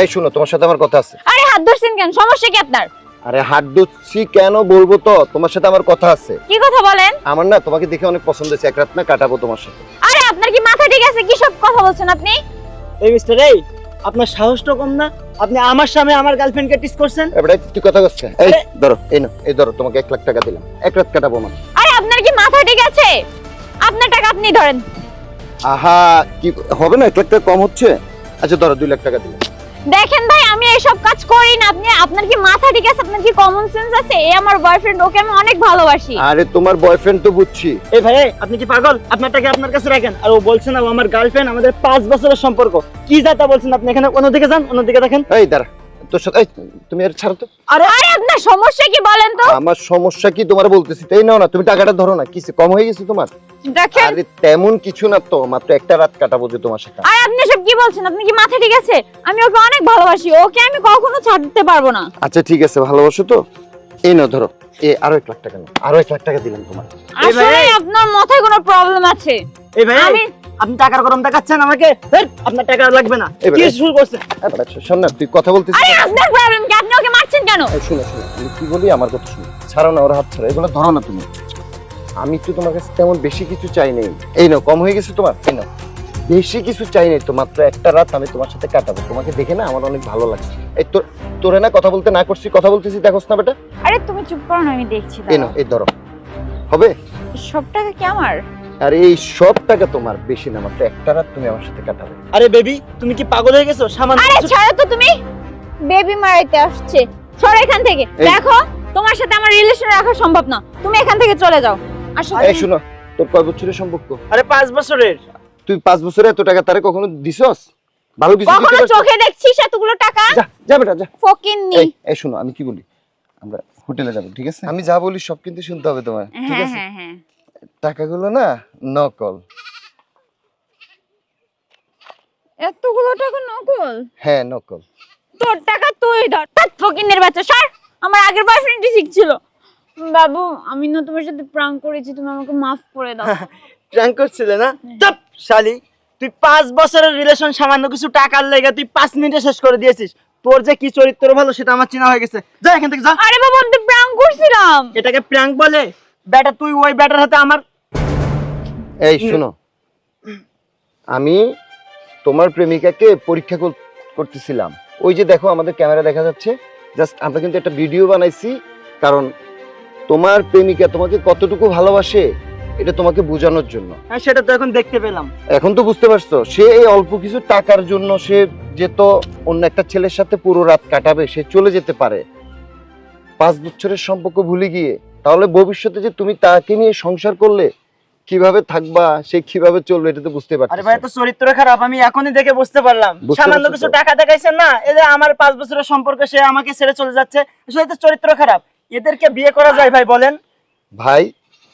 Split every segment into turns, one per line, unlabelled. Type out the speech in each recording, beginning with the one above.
এই শুনো তোমার সাথে আমার কথা আছে।
আরে হাত ধরছেন কেন? সমস্যা কি আপনার?
আরে হাত ধুচ্ছি কেন বলব তো? তোমার সাথে আমার কথা আছে।
কি কথা বলেন?
আমার না তোমাকে দেখে অনেক পছন্দ হয়েছে এক রাত না কাটাবো তোমার সাথে।
আরে আপনার কি মাথা ঠিক আছে? কি সব কথা বলছেন আপনি?
এই মিস্টার এই আপনার সাহসটা কম না? আপনি আমার সামনে আমার গার্লফ্রেন্ডকে টিস করছেন?
এবারে তুই কথা করছে এই ধরো এই না এই ধরো তোমাকে এক লাখ টাকা দিলাম। এক রাত কাটাবো আমার
আরে আপনার কি মাথা ঠিক আছে? আপনার টাকা আপনি ধরেন।
আহা কি হবে না? এক লাখ টাকা কম হচ্ছে? আচ্ছা ধরো দুই লাখ টাকা দিলাম।
দেখেন ভাই আমি এইসব কাজ করি না। আপনি আপনার কি মাথা ঠিক আছে? আপনার কি কমন সেন্স আছে? এ আমার বয়ফ্রেন্ড ওকে আমি অনেক ভালোবাসি।
আরে তোমার বয়ফ্রেন্ড তো বুঝছি।
এই ভাই আপনি কি পাগল? আপনারটাকে আপনার কাছে রাখেন। আর ও বলছে না ও আমার গার্লফ্রেন্ড আমাদের পাঁচ বছরের সম্পর্ক। কি যাতা বলছেন আপনি? এখানে অন্যদিকে যান অন্যদিকে দেখেন।
এই দাঁড়া। তোর সাথে এই, তুমি আর ছাড়ো তো।
আরে
আরে আপনার সমস্যা কি বলেন তো?
আমার সমস্যা কি তোমার বলতেছি তাই নাও না তুমি টাকাটা ধরো না কিছু কম হয়ে গেছে তোমার?
দেখেন
আরে তেমন কিছু না তো মাত্র একটা রাত কাটাবো যে তোমার সাথে।
আর আপনি সব কি বলছেন? আপনি কি মাথা ঠিক আছে? আমি ওকে অনেক ভালোবাসি ওকে আমি কখনো ছাড়তে পারব না।
আচ্ছা ঠিক আছে ভালোবাসো তো। এই নাও ধরো। এ আরও এক লাখ টাকা নাও। আরও এক লাখ টাকা দিলাম তোমার।
আসলে আপনার মাথায় কোনো প্রবলেম আছে।
এই ভাই
আমি
আপনি টাকার গরম দেখাচ্ছেন আমাকে আপনার টাকা লাগবে না। কি শুরু করছেন
শোন না তুই কথা বলতেছিস
আরে আপনার প্রবলেম কি আপনি ওকে মারছেন কেন?
শুনো শুনো আমি কি বলি? আমার কথা শুনো। ছাড়ো না ওর হাত ছাড়ো। এগুলো ধরো না তুমি। আমি তো তোমার কাছে তেমন বেশি কিছু চাই নাই। এই নাও কম হয়ে গেছে তোমার। এই নাও। বেশি কিছু চাই নাই তো মাত্র একটা রাত আমি তোমার সাথে কাটাবো। তোমাকে দেখে না আমার অনেক ভালো লাগছে। এই তোর তোরে না কথা বলতে না করছি কথা বলতেছি দেখোস না বেটা।
আরে তুমি চুপ করো না আমি দেখছি
এই নাও এই ধরো। হবে?
সব টাকা কি আমার?
আর এই সব টাকা তোমার বেশি না মাত্র একটা রাত তুমি আমার সাথে কাটাবে।
আরে বেবি তুমি কি পাগল হয়ে গেছো? সামান্য
আরে
কিছু-
ছাড়ো তো তুমি। বেবি মারাইতে আসছে। সর এখান থেকে।
এই-
দেখো তোমার সাথে আমার রিলেশন রাখা সম্ভব না। তুমি এখান থেকে চলে যাও। আসো
এই শুনো তোর কয় বছরের সম্পর্ক?
আরে পাঁচ বছরের।
তুই পাঁচ বছরে এত টাকা তারে কখনো দিছস? ভালো কিছু দিতে
কখনো
পারছিস?
চোখে দেখছিস এতগুলো টাকা?
যা যা বেটা যা।
ফকিন্নি।
এই এই শোনো আমি কি বলি? আমরা হোটেলে যাব ঠিক আছে? আমি যা বলি সব কিন্তু শুনতে হবে তোমার ঠিক
হ্যাঁ
আছে?
হ্যাঁ হ্যাঁ।
টাকাগুলো না নকল।
এতগুলো টাকা নকল?
হ্যাঁ নকল।
তোর টাকা তুই ধর। তার ফকিনের বাচ্চা সর। আমার আগের বয়ফ্রেন্ডই ঠিক ছিল বাবু আমি না তোমার সাথে প্রাং করেছি তুমি আমাকে মাফ করে দাও।
প্র্যাঙ্ক করছিলে না? চাপ শালি। তুই পাঁচ বছরের রিলেশন সামান্য কিছু টাকার লেগে তুই পাঁচ মিনিটে শেষ করে দিয়েছিস। তোর যে কি চরিত্র ভালো সেটা আমার চেনা হয়ে গেছে। যা এখান থেকে যা।
আরে বাবা আমি তো প্রাং করছিলাম।
এটাকে প্রাঙ্ক বলে? বেটা তুই ওই ব্যাটার হাতে আমার
এই শোনো। আমি তোমার প্রেমিকাকে পরীক্ষা করতেছিলাম। ওই যে দেখো আমাদের ক্যামেরা দেখা যাচ্ছে। জাস্ট আমরা কিন্তু একটা ভিডিও বানাইছি কারণ তোমার প্রেমিকা তোমাকে কতটুকু ভালোবাসে এটা তোমাকে বোঝানোর জন্য।
হ্যাঁ সেটা তো এখন দেখতে পেলাম।
এখন তো বুঝতে পারছ সে এই অল্প কিছু টাকার জন্য সে যে তো অন্য একটা ছেলের সাথে পুরো রাত কাটাবে সে চলে যেতে পারে। পাঁচ বছরের সম্পর্ক ভুলে গিয়ে। তাহলে ভবিষ্যতে যে তুমি তাকে নিয়ে সংসার করলে কীভাবে থাকবা সে কীভাবে চলবে এটা তো বুঝতে পারছ
আরে ভাই তো চরিত্র খারাপ আমি এখনই দেখে বুঝতে পারলাম। সামান্য কিছু টাকা দেখাইছেন না এই যে আমার পাঁচ বছরের সম্পর্ক সে আমাকে ছেড়ে চলে যাচ্ছে। আসলে তো চরিত্র খারাপ। এদেরকে বিয়ে করা যায় ভাই বলেন।
ভাই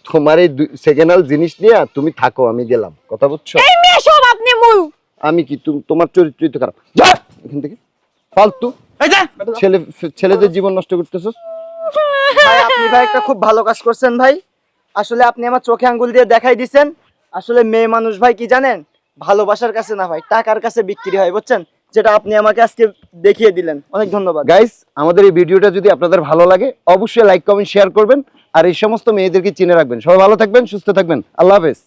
তোমার এই সেকেন্ড হ্যান্ড জিনিস নিয়ে তুমি থাকো আমি গেলাম। কথা বুঝছ?
এই মেয়ে সব আপনি মূল।
আমি কি তুমি তোমার চরিত্রই তো খারাপ। যা! এখান থেকে। ফালতু।
এই যা!
ছেলে ছেলেদের জীবন নষ্ট করতেছো
আপনি ভাই একটা খুব ভালো কাজ করছেন ভাই। আসলে আপনি আমার চোখে আঙ্গুল দিয়ে দেখাই দিছেন। আসলে মেয়ে মানুষ ভাই কি জানেন? ভালোবাসার কাছে না ভাই, টাকার কাছে বিক্রি হয়, বুঝছেন? যেটা আপনি আমাকে আজকে দেখিয়ে দিলেন। অনেক ধন্যবাদ।
গাইস আমাদের এই ভিডিওটা যদি আপনাদের ভালো লাগে, অবশ্যই লাইক কমেন্ট শেয়ার করবেন। আর এই সমস্ত মেয়েদেরকে চিনে রাখবেন। সবাই ভালো থাকবেন, সুস্থ থাকবেন। আল্লাহ হাফেজ।